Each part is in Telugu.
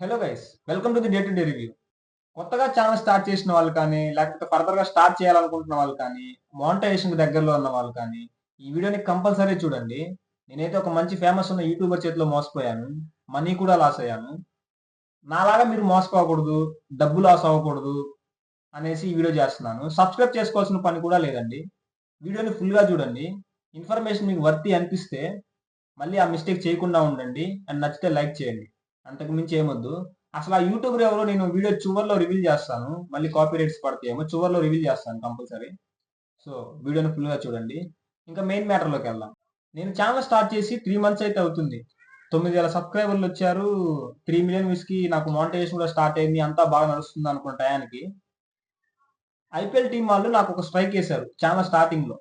Hello guys welcome to the day to day review కొత్తగా ఛానల్ స్టార్ట్ చేసిన వాళ్ళు కానీ లేకపోతే ఫర్దర్గా స్టార్ట్ చేయాలనుకుంటున్న వాళ్ళు కానీ మోనిటైజేషన్ దగ్గరలో ఉన్న వాళ్ళు కానీ ఈ వీడియోని కంపల్సరీ చూడండి. నేనైతే ఒక మంచి ఫేమస్ ఉన్న యూట్యూబర్ చేతిలో మోసపోయాను. మనీ కూడా లాస్ అయ్యాను. నాలాగా మీరు మోసపోకూడదు డబ్బు లాస్ అవ్వకూడదు అనేసి ఈ వీడియో చేస్తున్నాను. సబ్స్క్రైబ్ చేసుకోవాల్సిన పని కూడా లేదండి. వీడియోని ఫుల్గా చూడండి. ఇన్ఫర్మేషన్ మీకు వర్తి అనిపిస్తే మళ్ళీ ఆ మిస్టేక్ చేయకుండా ఉండండి. అండ్ నచ్చితే లైక్ చేయండి. అంతకు మించి ఏమొద్దు. అసలు ఆ యూట్యూబర్ ఎవరో నేను వీడియో చివరిలో రివీల్ చేస్తాను. మళ్ళీ కాపీ రైట్స్ పడతాయేమో చివరిలో రివీల్ చేస్తాను కంపల్సరీ. సో వీడియోని ఫుల్గా చూడండి. ఇంకా మెయిన్ మ్యాటర్లోకి వెళ్దాం. నేను ఛానల్ స్టార్ట్ చేసి త్రీ మంత్స్ అయితే అవుతుంది. తొమ్మిది వేల సబ్స్క్రైబర్లు వచ్చారు. త్రీ మిలియన్ వ్యూస్కి నాకు మానిటైజేషన్ కూడా స్టార్ట్ అయింది. అంతా బాగా నడుస్తుంది అనుకున్న టయానికి. ఐపీఎల్ టీం వాళ్ళు నాకు ఒక స్ట్రైక్ వేశారు ఛానల్ స్టార్టింగ్లో.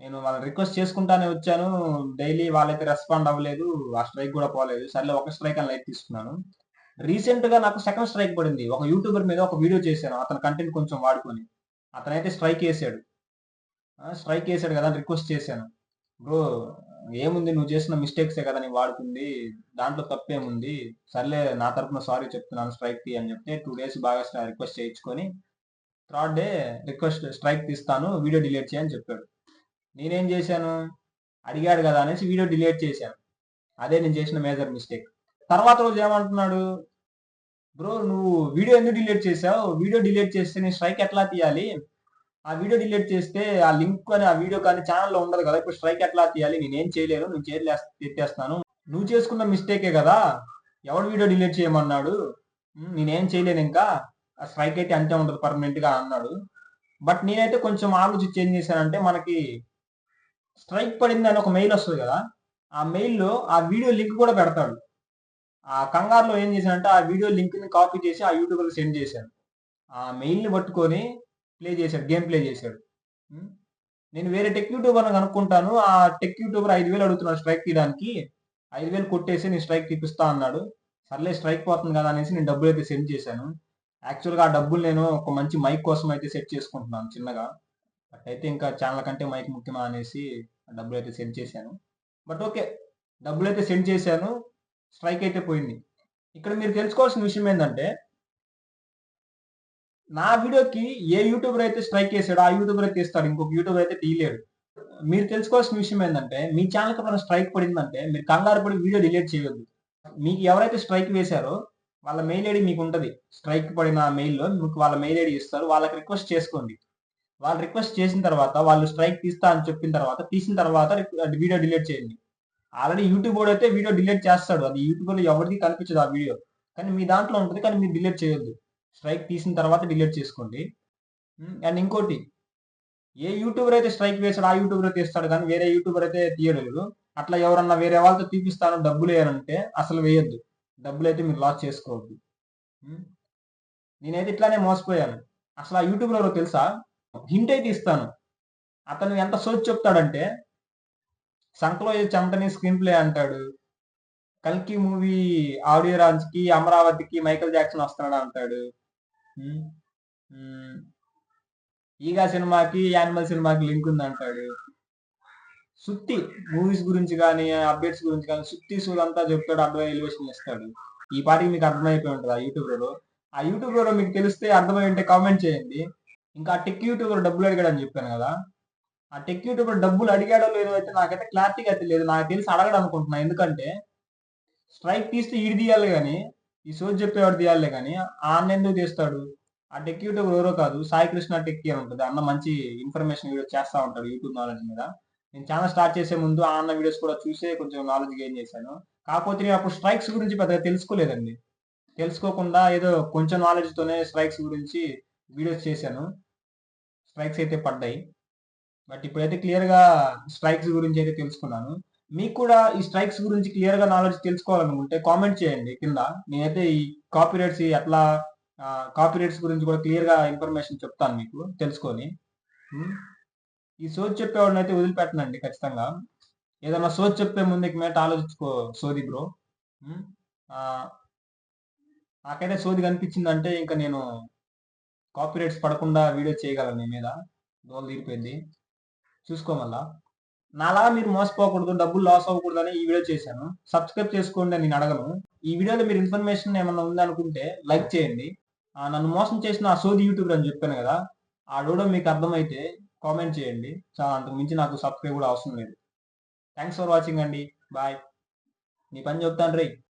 నేను వాళ్ళని రిక్వెస్ట్ చేసుకుంటానే వచ్చాను. డైలీ వాళ్ళైతే రెస్పాండ్ అవ్వలేదు. ఆ స్ట్రైక్ కూడా పోలేదు. సర్లే ఒక స్ట్రైక్ అని లైట్ తీసుకున్నాను. రీసెంట్గా నాకు సెకండ్ స్ట్రైక్ పడింది. ఒక యూట్యూబర్ మీద ఒక వీడియో చేశాను. అతని కంటెంట్ కొంచెం వాడుకొని. అతనైతే స్ట్రైక్ వేసాడు. స్ట్రైక్ వేసాడు కదా రిక్వెస్ట్ చేశాను. బ్రో ఏముంది? నువ్వు చేసిన మిస్టేక్సే కదా నీ వాడుకుంది. దాంట్లో తప్పేముంది? సర్లే నా తరపున సారీ చెప్తున్నాను స్ట్రైక్ తీ అని చెప్తే టూ డేస్ బాగా రిక్వెస్ట్ చేయించుకొని థర్డ్ డే రిక్వెస్ట్ స్ట్రైక్ తీస్తాను. వీడియో డిలీట్ చేయని చెప్పాడు. నేనేం చేశాను? అడిగాడు కదా అనేసి వీడియో డిలీట్ చేశాను. అదే నేను చేసిన మేజర్ మిస్టేక్. తర్వాత రోజు ఏమంటున్నాడు? బ్రో నువ్వు వీడియో ఎందుకు డిలీట్ చేసావు వీడియో డిలీట్ చేస్తే నేను స్ట్రైక్ ఎట్లా తీయాలి? ఆ వీడియో డిలీట్ చేస్తే ఆ లింక్ అని ఆ వీడియో కానీ ఛానల్లో ఉండదు కదా. ఇప్పుడు స్ట్రైక్ ఎట్లా తీయాలి? నేనేం చేయలేను. నువ్వు చేతులు ఎత్తేస్తాను నువ్వు చేసుకున్న మిస్టేకే కదా. ఎవడు వీడియో డిలీట్ చేయమన్నాడు? నేనేం చేయలేను ఇంకా. ఆ స్ట్రైక్ అయితే అంతే ఉండదు పర్మనెంట్గా అన్నాడు. బట్ నేనైతే కొంచెం ఆలోచించి ఏం చేశానంటే మనకి స్ట్రైక్ పడింది అని ఒక మెయిల్ వస్తుంది కదా ఆ మెయిల్లో ఆ వీడియో లింక్ కూడా పెడతాడు. ఆ కంగారులో ఏం చేశానంటే ఆ వీడియో లింక్ని కాపీ చేసి ఆ యూట్యూబర్కి సెండ్ చేశాను ఆ మెయిల్ని పట్టుకొని ప్లే చేశాడు గేమ్ ప్లే చేశాడు. నేను వేరే టెక్ యూట్యూబర్ని కనుక్కుంటాను ఆ టెక్ యూట్యూబర్ ఐదు వేలు అడుగుతున్నాడు స్ట్రైక్ తీయడానికి. ఐదు వేలు కొట్టేసి నేను స్ట్రైక్ తీపిస్తా అన్నాడు. సర్లే స్ట్రైక్ పోతుంది కదా అనేసి నేను డబ్బులు అయితే సెండ్ చేశాను. యాక్చువల్గా ఆ డబ్బులు నేను ఒక మంచి మైక్ కోసం అయితే సెట్ చేసుకుంటున్నాను చిన్నగా. బట్ అయితే ఇంకా ఛానల్ కంటే మైక్ ముఖ్యమా అనేసి డబ్బులు అయితే సెండ్ చేశాను. బట్ ఓకే డబ్బులు అయితే సెండ్ చేశాను. స్ట్రైక్ అయితే పోయింది. ఇక్కడ మీరు తెలుసుకోవాల్సిన విషయం ఏంటంటే నా వీడియోకి ఏ యూట్యూబర్ అయితే స్ట్రైక్ చేశాడో ఆ యూట్యూబర్ అయితే ఇస్తాడు. ఇంకొక యూట్యూబర్ అయితే తీయలేడు. మీరు తెలుసుకోవాల్సిన విషయం ఏంటంటే మీ ఛానల్కి ఏమైనా స్ట్రైక్ పడిందంటే మీరు కంగారు పడి వీడియో డిలీట్ చేయొద్దు. మీకు ఎవరైతే స్ట్రైక్ వేశారో వాళ్ళ మెయిల్ ఐడి మీకు ఉంటుంది. స్ట్రైక్ పడిన మెయిల్లో మీకు వాళ్ళ మెయిల్ ఐడి ఇస్తారు. వాళ్ళకి రిక్వెస్ట్ చేసుకోండి. వాళ్ళు రిక్వెస్ట్ చేసిన తర్వాత వాళ్ళు స్ట్రైక్ తీస్తా అని చెప్పిన తర్వాత తీసిన తర్వాత వీడియో డిలీట్ చేయండి. ఆల్రెడీ యూట్యూబ్ కూడా అయితే వీడియో డిలీట్ చేస్తాడు. అది యూట్యూబ్లో ఎవరికి కనిపించదు ఆ వీడియో కానీ మీ దాంట్లో ఉంటుంది కానీ మీరు డిలీట్ చేయొద్దు. స్ట్రైక్ తీసిన తర్వాత డిలీట్ చేసుకోండి. అండ్ ఇంకోటి ఏ యూట్యూబర్ అయితే స్ట్రైక్ వేసాడు ఆ యూట్యూబర్ అయితే ఇస్తాడు కానీ వేరే యూట్యూబర్ అయితే తీయలేదు అట్లా ఎవరన్నా వేరే వాళ్ళతో తీపిస్తాను డబ్బులు వేయాలంటే అసలు వేయొద్దు. డబ్బులు అయితే మీరు లాస్ చేసుకోవద్దు. నేనైతే ఇట్లానే మోసపోయాను. అసలు ఆ యూట్యూబ్లో తెలుసా? హింట్ అయితే ఇస్తాను అతను ఎంత సోచ్ చెప్తాడంటే సంకలో ఏ చెమటని స్క్రీన్ ప్లే అంటాడు. కల్కి మూవీ ఆడియో రాజ్కి అమరావతికి మైకల్ జాక్సన్ వస్తున్నాడు అంటాడు. ఈగా సినిమాకి యానిమల్ సినిమాకి లింక్ ఉంది అంటాడు సుత్తి మూవీస్ గురించి కానీ అప్డేట్స్ గురించి కానీ సుత్తి సూదంతా అంతా చెప్తాడు అర్థమై ఎలివేషన్ ఇస్తాడు ఈ పాటికి మీకు అర్థమైపోయి ఉంటుంది ఆ యూట్యూబ్లో. ఆ యూట్యూబ్లో మీకు తెలిస్తే అర్థమై ఉంటే కామెంట్ చేయండి. ఇంకా ఆ టెక్ యూట్యూబర్ డబ్బులు అడిగాడు అని చెప్పాను కదా. ఆ టెక్ యూట్యూబర్ డబ్బులు అడిగాడో లేదో అయితే నాకైతే క్లారిటీగా అయితే లేదు. నాకు తెలిసి అడగడం అనుకుంటున్నా. ఎందుకంటే స్ట్రైక్ తీస్తే ఈడు తీయాలి కానీ ఈ సోజ్ చెప్పేవాడు తీయాలి కానీ ఆ ఎందుకు తీస్తాడు? ఆ టెక్ యూట్యూబర్ ఎవరో కాదు సాయి కృష్ణ టెక్ అని ఉంటుంది. అన్న మంచి ఇన్ఫర్మేషన్ వీడియో చేస్తా ఉంటాడు యూట్యూబ్ నాలెడ్జ్ మీద. నేను ఛానల్ స్టార్ట్ చేసే ముందు ఆ అన్న వీడియోస్ కూడా చూసే కొంచెం నాలెడ్జ్ గెయిన్ చేశాను. కాకపోతే నేను అప్పుడు స్ట్రైక్స్ గురించి పెద్దగా తెలుసుకోలేదండి. తెలుసుకోకుండా ఏదో కొంచెం నాలెడ్జ్ తోనే స్ట్రైక్స్ గురించి వీడియోస్ చేశాను. స్ట్రైక్స్ అయితే పడ్డాయి. బట్ ఇప్పుడైతే క్లియర్గా స్ట్రైక్స్ గురించి అయితే తెలుసుకున్నాను. మీకు కూడా ఈ స్ట్రైక్స్ గురించి క్లియర్గా నాలెడ్జ్ తెలుసుకోవాలనుకుంటే కామెంట్ చేయండి కింద. నేనైతే ఈ కాపీరైట్స్ ఎట్లా కాపీరైట్స్ గురించి కూడా క్లియర్గా ఇన్ఫర్మేషన్ చెప్తాను మీకు తెలుసుకొని. ఈ సోచ్ చెప్పేవాడిని అయితే వదిలిపెట్టనండి ఖచ్చితంగా. ఏదైనా సోచ్ చెప్పే ముందు మేట ఆలోచించుకో సోది బ్రో. నాకైతే సోది కనిపించిందంటే ఇంకా నేను కాపీరైట్స్ పడకుండా వీడియో చేయగలను నీ మీద. దోలు తీరిపోయింది. చూసుకో మళ్ళా. నాలా మీరు మోసపోకూడదు డబ్బులు లాస్ అవ్వకూడదని అని ఈ వీడియో చేశాను. సబ్స్క్రైబ్ చేసుకోండి నేను అడగను. ఈ వీడియోలో మీరు ఇన్ఫర్మేషన్ ఏమైనా ఉందనుకుంటే లైక్ చేయండి. నన్ను మోసం చేసిన ఆ సోది యూట్యూబర్ అని చెప్పాను కదా ఆ డూడో మీకు అర్థమైతే కామెంట్ చేయండి. చాలా అంతకు మించి నాకు సబ్స్క్రైబ్ కూడా అవసరం లేదు. థ్యాంక్స్ ఫర్ వాచింగ్ అండి. బాయ్ నీ పని చెప్తాను రే